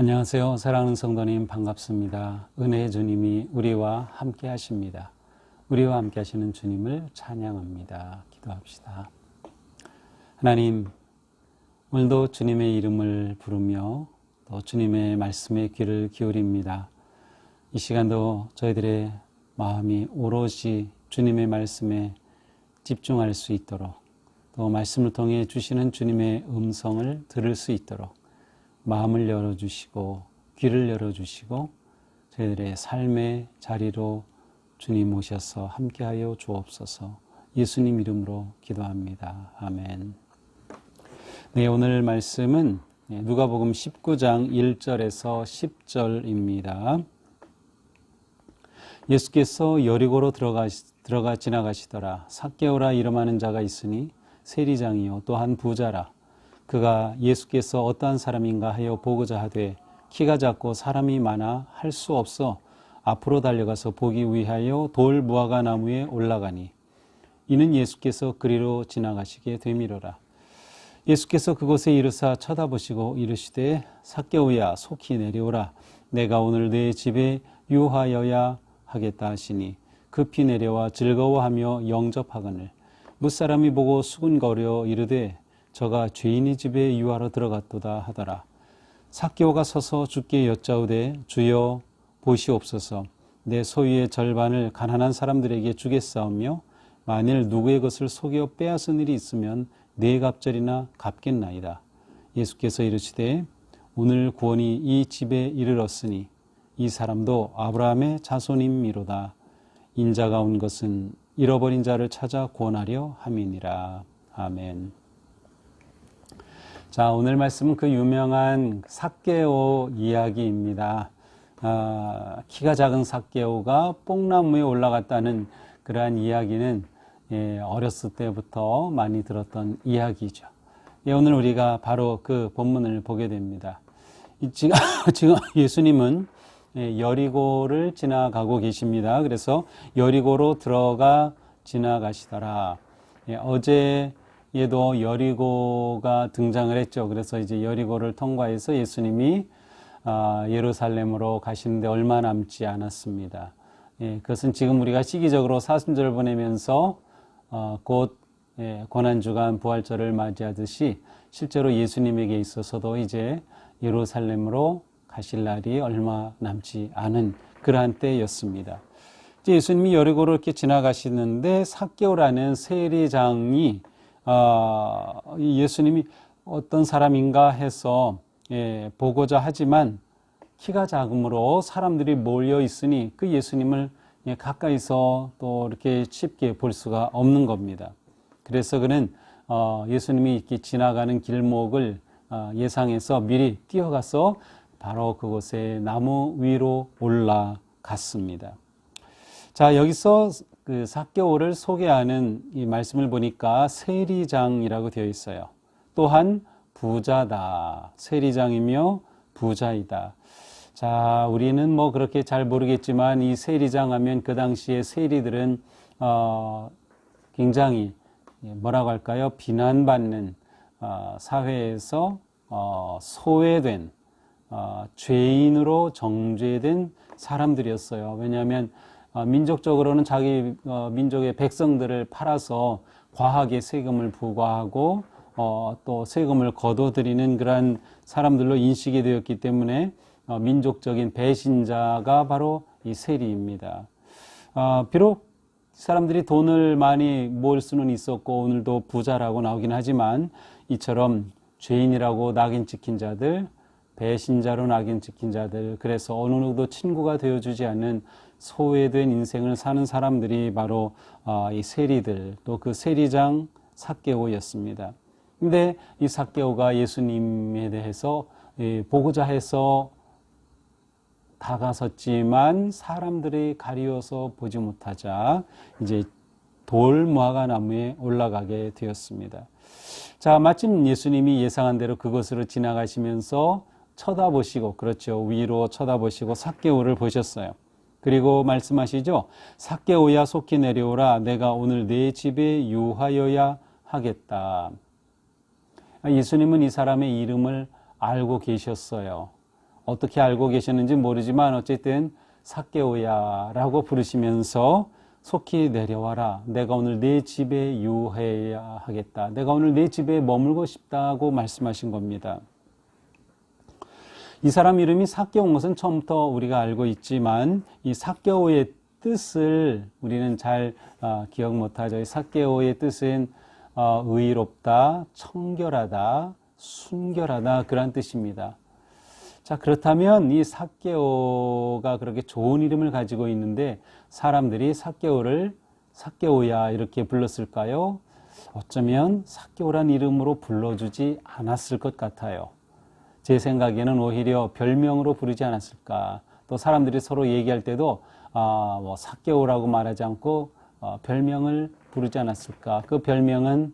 안녕하세요. 사랑하는 성도님 반갑습니다. 은혜의 주님이 우리와 함께 하십니다. 우리와 함께 하시는 주님을 찬양합니다. 기도합시다. 하나님, 오늘도 주님의 이름을 부르며 또 주님의 말씀에 귀를 기울입니다. 이 시간도 저희들의 마음이 오롯이 주님의 말씀에 집중할 수 있도록 또 말씀을 통해 주시는 주님의 음성을 들을 수 있도록 마음을 열어주시고 귀를 열어주시고 저희들의 삶의 자리로 주님 오셔서 함께하여 주옵소서 예수님 이름으로 기도합니다. 아멘. 네, 오늘 말씀은 누가복음 19장 1절에서 10절입니다. 예수께서 여리고로 들어가, 들어가 지나가시더라. 삭개오라 이름하는 자가 있으니 세리장이요 또한 부자라. 그가 예수께서 어떠한 사람인가 하여 보고자 하되 키가 작고 사람이 많아 할 수 없어 앞으로 달려가서 보기 위하여 돌 무화과 나무에 올라가니 이는 예수께서 그리로 지나가시게 되미로라. 예수께서 그곳에 이르사 쳐다보시고 이르시되 삭개오야 속히 내려오라 내가 오늘 내 집에 유하여야 하겠다 하시니 급히 내려와 즐거워하며 영접하거늘 무사람이 보고 수군거려 이르되 저가 죄인의 집에 유하러 들어갔도다 하더라. 삭개오가 서서 주께 여짜오되 주여 보시옵소서 내 소유의 절반을 가난한 사람들에게 주겠사오며 만일 누구의 것을 속여 빼앗은 일이 있으면 네 갑절이나 갚겠나이다. 예수께서 이르시되 오늘 구원이 이 집에 이르렀으니 이 사람도 아브라함의 자손임이로다. 인자가 온 것은 잃어버린 자를 찾아 구원하려 함이니라. 아멘. 자, 오늘 말씀은 그 유명한 삭개오 이야기입니다. 아, 키가 작은 삭개오가 뽕나무에 올라갔다는 그러한 이야기는 예, 어렸을 때부터 많이 들었던 이야기죠. 예, 오늘 우리가 바로 그 본문을 보게 됩니다. 지금, 지금 예수님은 예, 여리고를 지나가고 계십니다. 그래서 여리고로 들어가 지나가시더라. 예, 어제 얘도 여리고가 등장을 했죠. 그래서 이제 여리고를 통과해서 예수님이 아, 예루살렘으로 가시는데 얼마 남지 않았습니다. 예, 그것은 지금 우리가 시기적으로 사순절 보내면서 어, 곧 예, 고난주간 부활절을 맞이하듯이 실제로 예수님에게 있어서도 이제 예루살렘으로 가실 날이 얼마 남지 않은 그러한 때였습니다. 예수님이 여리고를 이렇게 지나가시는데 삭개오라는 세리장이 어, 예수님이 어떤 사람인가 해서 예, 보고자 하지만 키가 작음으로 사람들이 몰려 있으니 그 예수님을 예, 가까이서 또 이렇게 쉽게 볼 수가 없는 겁니다. 그래서 그는 어, 예수님이 이렇게 지나가는 길목을 어, 예상해서 미리 뛰어가서 바로 그곳에 나무 위로 올라갔습니다. 자, 여기서 그 사개오를 소개하는 이 말씀을 보니까 세리장이라고 되어 있어요. 또한 부자다. 세리장이며 부자이다. 자, 우리는 뭐 그렇게 잘 모르겠지만 이 세리장 하면 그 당시에 세리들은 어, 굉장히 뭐라고 할까요? 비난받는 어, 사회에서 어, 소외된 어, 죄인으로 정죄된 사람들이었어요. 왜냐하면 어, 민족적으로는 자기 어, 민족의 백성들을 팔아서 과하게 세금을 부과하고 어, 또 세금을 거둬들이는 그러한 사람들로 인식이 되었기 때문에 어, 민족적인 배신자가 바로 이 세리입니다. 어, 비록 사람들이 돈을 많이 모을 수는 있었고 오늘도 부자라고 나오긴 하지만 이처럼 죄인이라고 낙인 찍힌 자들, 배신자로 낙인 찍힌 자들, 그래서 어느 누구도 친구가 되어주지 않는 소외된 인생을 사는 사람들이 바로 어, 이 세리들, 또 그 세리장 삭개오였습니다. 근데 이 삭개오가 예수님에 대해서 보고자 해서 다가섰지만 사람들이 가리워서 보지 못하자 이제 돌 무화과 나무에 올라가게 되었습니다. 자, 마침 예수님이 예상한 대로 그곳으로 지나가시면서 쳐다보시고 그렇죠. 위로 쳐다보시고 삭개오를 보셨어요. 그리고 말씀하시죠. 삭개오야 속히 내려오라. 내가 오늘 내 집에 유하여야 하겠다. 예수님은 이 사람의 이름을 알고 계셨어요. 어떻게 알고 계셨는지 모르지만 어쨌든 사개오야라고 부르시면서 속히 내려와라. 내가 오늘 내 집에 유해야 하겠다. 내가 오늘 내 집에 머물고 싶다고 말씀하신 겁니다. 이 사람 이름이 사개온 것은 처음부터 우리가 알고 있지만 이 사개오의 뜻을 우리는 잘 어, 기억 못하죠. 이 사개오의 뜻은 어, 의롭다, 청결하다, 순결하다 그런 뜻입니다. 자 그렇다면 이 사개오가 그렇게 좋은 이름을 가지고 있는데 사람들이 사개오를 사개오야 이렇게 불렀을까요? 어쩌면 사개오란 이름으로 불러주지 않았을 것 같아요. 제 생각에는 오히려 별명으로 부르지 않았을까. 또 사람들이 서로 얘기할 때도 아, 뭐 사개오라고 말하지 않고 어, 별명을 부르지 않았을까. 그 별명은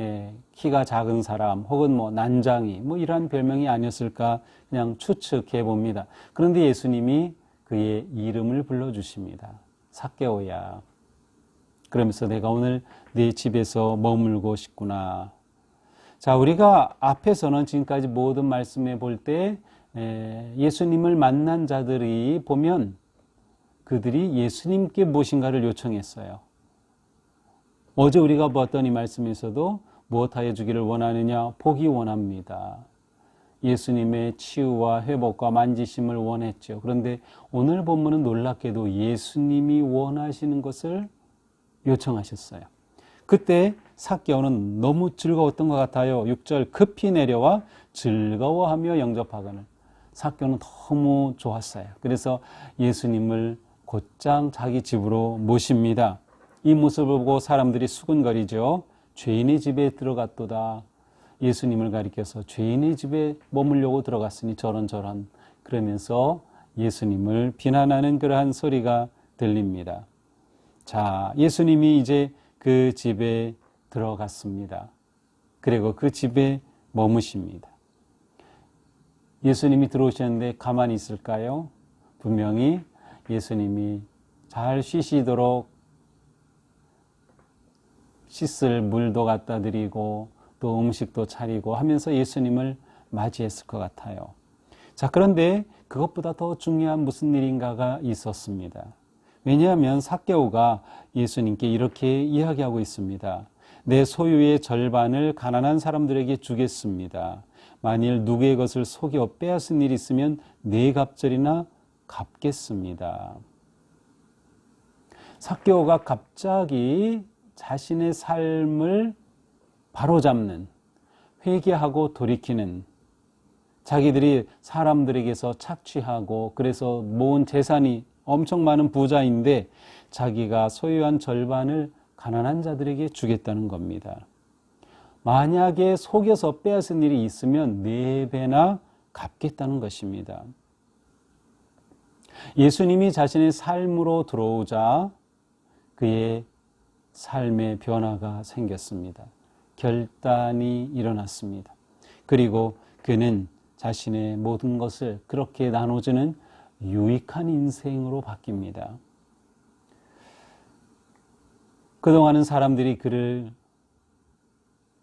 예, 키가 작은 사람 혹은 뭐 난장이 뭐 이러한 별명이 아니었을까 그냥 추측해 봅니다. 그런데 예수님이 그의 이름을 불러 주십니다. 사개오야. 그러면서 내가 오늘 네 집에서 머물고 싶구나. 자, 우리가 앞에서는 지금까지 모든 말씀해 볼때 예수님을 만난 자들이 보면 그들이 예수님께 무엇인가를 요청했어요. 어제 우리가 보았던 이 말씀에서도 무엇하여 주기를 원하느냐? 보기 원합니다. 예수님의 치유와 회복과 만지심을 원했죠. 그런데 오늘 본문은 놀랍게도 예수님이 원하시는 것을 요청하셨어요. 그때 사개오는 너무 즐거웠던 것 같아요. 6절 급히 내려와 즐거워하며 영접하거늘. 사개오는 너무 좋았어요. 그래서 예수님을 곧장 자기 집으로 모십니다. 이 모습을 보고 사람들이 수근거리죠. 죄인의 집에 들어갔도다. 예수님을 가리켜서 죄인의 집에 머물려고 들어갔으니 저런 저런 그러면서 예수님을 비난하는 그러한 소리가 들립니다. 자, 예수님이 이제 그 집에 들어갔습니다. 그리고 그 집에 머무십니다. 예수님이 들어오셨는데 가만히 있을까요? 분명히 예수님이 잘 쉬시도록 씻을 물도 갖다 드리고 또 음식도 차리고 하면서 예수님을 맞이했을 것 같아요. 자, 그런데 그것보다 더 중요한 무슨 일인가가 있었습니다. 왜냐하면 사개오가 예수님께 이렇게 이야기하고 있습니다. 내 소유의 절반을 가난한 사람들에게 주겠습니다. 만일 누구의 것을 속여 빼앗은 일이 있으면 네 갑절이나 갚겠습니다. 사개오가 갑자기 자신의 삶을 바로잡는 회개하고 돌이키는 자기들이 사람들에게서 착취하고 그래서 모은 재산이 엄청 많은 부자인데 자기가 소유한 절반을 가난한 자들에게 주겠다는 겁니다. 만약에 속여서 빼앗은 일이 있으면 네 배나 갚겠다는 것입니다. 예수님이 자신의 삶으로 들어오자 그의 삶의 변화가 생겼습니다. 결단이 일어났습니다. 그리고 그는 자신의 모든 것을 그렇게 나눠주는 유익한 인생으로 바뀝니다. 그동안은 사람들이 그를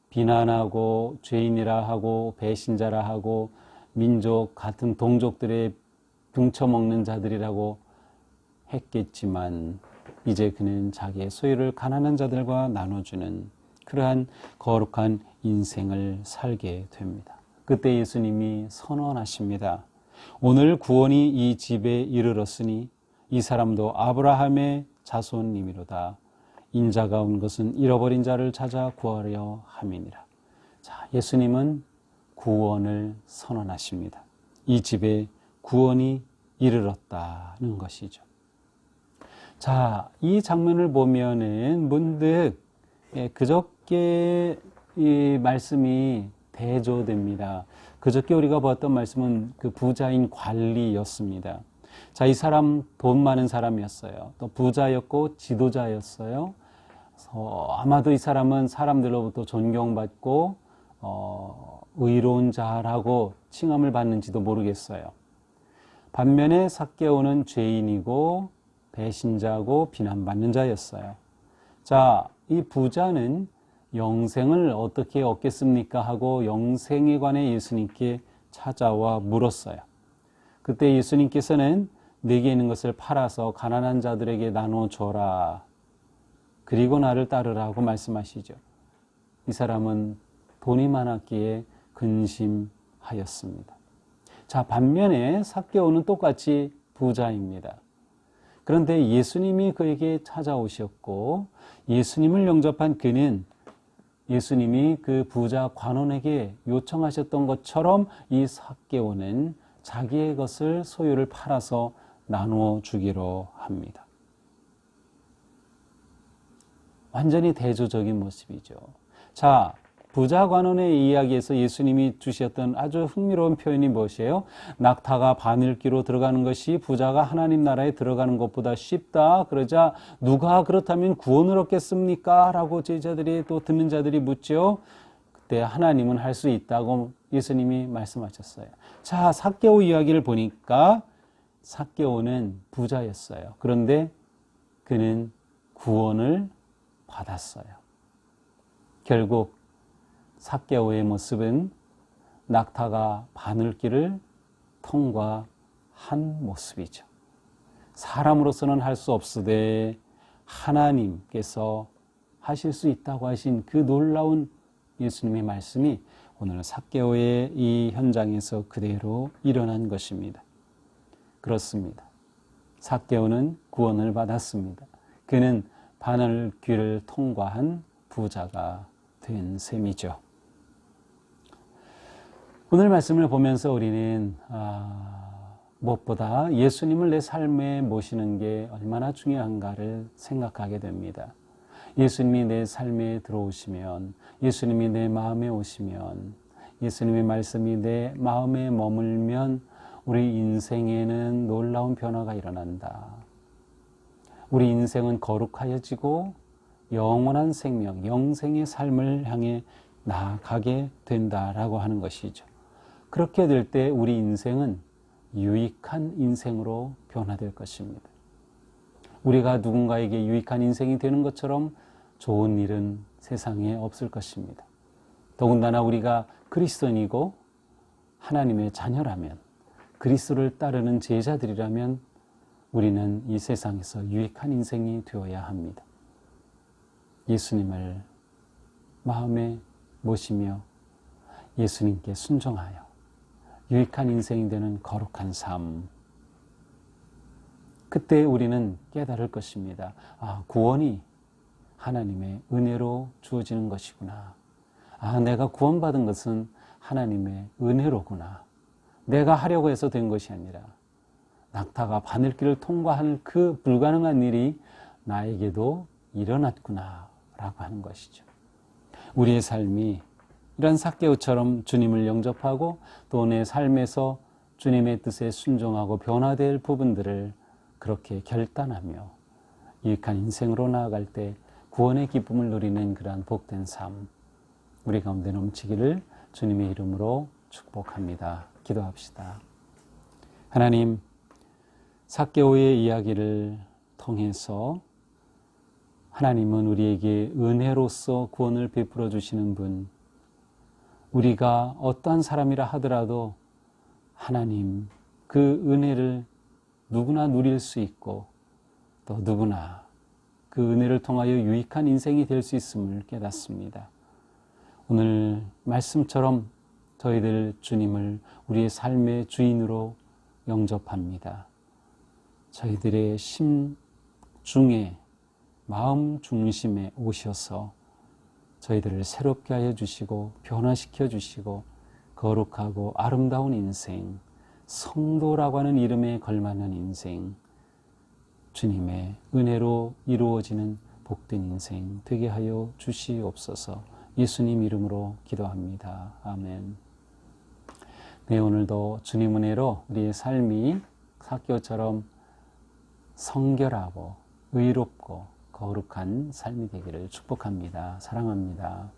비난하고 죄인이라 하고 배신자라 하고 민족 같은 동족들의 등쳐먹는 자들이라고 했겠지만 이제 그는 자기의 소유를 가난한 자들과 나눠주는 그러한 거룩한 인생을 살게 됩니다. 그때 예수님이 선언하십니다. 오늘 구원이 이 집에 이르렀으니 이 사람도 아브라함의 자손님이로다. 인자가 온 것은 잃어버린 자를 찾아 구하려 함이니라. 자, 예수님은 구원을 선언하십니다. 이 집에 구원이 이르렀다는 것이죠. 자, 이 장면을 보면은 문득 예, 그저께 이 말씀이 대조됩니다. 그저께 우리가 보았던 말씀은 그 부자인 관리였습니다. 자, 이 사람 돈 많은 사람이었어요. 또 부자였고 지도자였어요. 어, 아마도 이 사람은 사람들로부터 존경받고 어, 의로운 자라고 칭함을 받는지도 모르겠어요. 반면에 삭개오는 죄인이고 배신자고 비난받는 자였어요. 자, 이 부자는 영생을 어떻게 얻겠습니까? 하고 영생에 관해 예수님께 찾아와 물었어요. 그때 예수님께서는 내게 있는 것을 팔아서 가난한 자들에게 나눠 줘라. 그리고 나를 따르라고 말씀하시죠. 이 사람은 돈이 많았기에 근심하였습니다. 자, 반면에 삭개오는 똑같이 부자입니다. 그런데 예수님이 그에게 찾아오셨고 예수님을 영접한 그는 예수님이 그 부자 관원에게 요청하셨던 것처럼 이 삭개오는 자기의 것을 소유를 팔아서 나누어 주기로 합니다. 완전히 대조적인 모습이죠. 자, 부자 관원의 이야기에서 예수님이 주셨던 아주 흥미로운 표현이 무엇이에요? 낙타가 바늘기로 들어가는 것이 부자가 하나님 나라에 들어가는 것보다 쉽다. 그러자 누가 그렇다면 구원을 얻겠습니까? 라고 제자들이 또 듣는 자들이 묻죠. 그때 하나님은 할 수 있다고 예수님이 말씀하셨어요. 자, 삭개오 이야기를 보니까 삭개오는 부자였어요. 그런데 그는 구원을 받았어요. 결국 삭개오의 모습은 낙타가 바늘길을 통과한 모습이죠. 사람으로서는 할 수 없으되 하나님께서 하실 수 있다고 하신 그 놀라운 예수님의 말씀이 오늘 삭개오의 이 현장에서 그대로 일어난 것입니다. 그렇습니다. 삭개오는 구원을 받았습니다. 그는 바늘길을 통과한 부자가 된 셈이죠. 오늘 말씀을 보면서 우리는 아, 무엇보다 예수님을 내 삶에 모시는 게 얼마나 중요한가를 생각하게 됩니다. 예수님이 내 삶에 들어오시면, 예수님이 내 마음에 오시면, 예수님의 말씀이 내 마음에 머물면 우리 인생에는 놀라운 변화가 일어난다. 우리 인생은 거룩하여지고 영원한 생명, 영생의 삶을 향해 나아가게 된다라고 하는 것이죠. 그렇게 될 때 우리 인생은 유익한 인생으로 변화될 것입니다. 우리가 누군가에게 유익한 인생이 되는 것처럼 좋은 일은 세상에 없을 것입니다. 더군다나 우리가 그리스도인이고 하나님의 자녀라면 그리스도를 따르는 제자들이라면 우리는 이 세상에서 유익한 인생이 되어야 합니다. 예수님을 마음에 모시며 예수님께 순종하여 유익한 인생이 되는 거룩한 삶. 그때 우리는 깨달을 것입니다. 아, 구원이 하나님의 은혜로 주어지는 것이구나. 아, 내가 구원받은 것은 하나님의 은혜로구나. 내가 하려고 해서 된 것이 아니라 낙타가 바늘길을 통과하는 그 불가능한 일이 나에게도 일어났구나. 라고 하는 것이죠. 우리의 삶이 이런 삭개오처럼 주님을 영접하고 또 내 삶에서 주님의 뜻에 순종하고 변화될 부분들을 그렇게 결단하며 유익한 인생으로 나아갈 때 구원의 기쁨을 누리는 그러한 복된 삶 우리 가운데 넘치기를 주님의 이름으로 축복합니다. 기도합시다. 하나님 삭개오의 이야기를 통해서 하나님은 우리에게 은혜로서 구원을 베풀어 주시는 분, 우리가 어떠한 사람이라 하더라도 하나님 그 은혜를 누구나 누릴 수 있고 또 누구나 그 은혜를 통하여 유익한 인생이 될 수 있음을 깨닫습니다. 오늘 말씀처럼 저희들 주님을 우리의 삶의 주인으로 영접합니다. 저희들의 심 중에 마음 중심에 오셔서 저희들을 새롭게 하여 주시고 변화시켜 주시고 거룩하고 아름다운 인생, 성도라고 하는 이름에 걸맞는 인생, 주님의 은혜로 이루어지는 복된 인생 되게 하여 주시옵소서 예수님 이름으로 기도합니다. 아멘. 네, 오늘도 주님 은혜로 우리의 삶이 사교처럼 성결하고 의롭고 거룩한 삶이 되기를 축복합니다. 사랑합니다.